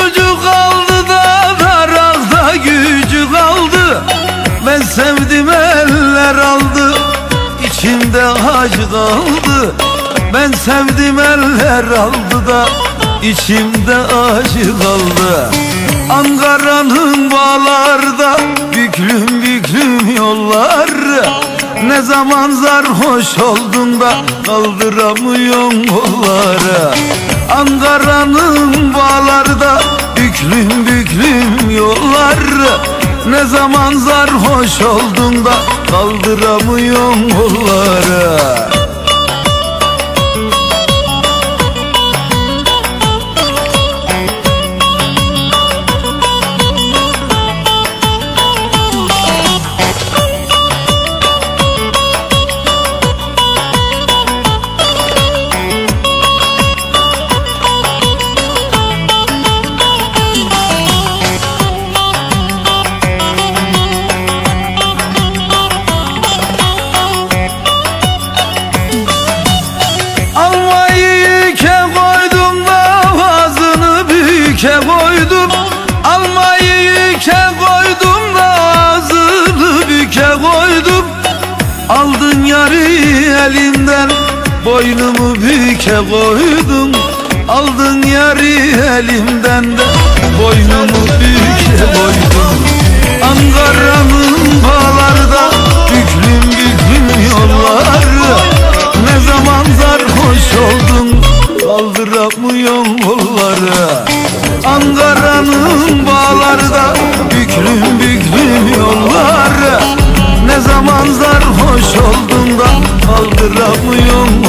Solucu kaldı da darakta gücü kaldı. Ben sevdim eller aldı. İçimde acı kaldı. Ben sevdim eller aldı da içimde acı kaldı. Ankara'nın bağlarda Büklüm büklüm yollar. Ne zaman sarhoş oldun da kaldıramıyorsun kolları Ankara'nın bağlarda büklüm büklüm yollar Ne zaman sarhoş oldun da kaldıramıyorsun kolları Aldın yarı elimden boynumu büke koydum. Aldın yarı elimden de boynumu büke koydum. Ankara'nın bağlarda büklüm büklüm yolları Ne zaman sarhoş oldun kaldıramıyorsun kolları Ankara'nın bağlarda büklüm sarhoş oldun da Hayda